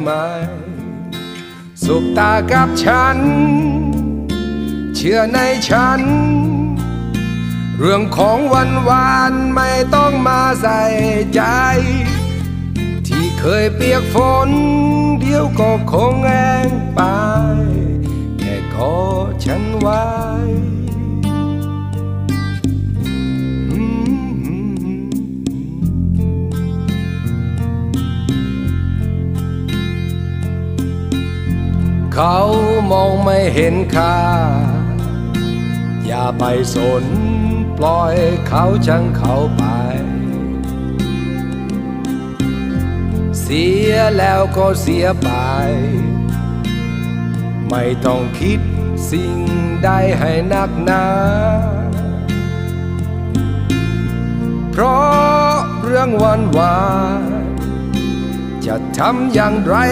ไหมสบตากับฉัน เชื่อในฉัน เรื่องของวันวานไม่ต้องมาใส่ใจ ที่เคยเปียกฝน เดี๋ยวก็คงแห้งไป แค่ขอฉันไว้ เขามองไม่เห็นค่า อย่าไปสนปล่อยเขาช่างเขาไป เสียแล้วก็เสียไป ไม่ต้องคิดสิ่งใดให้หนักหนาเพราะเรื่องวันวานจะทำอย่างไร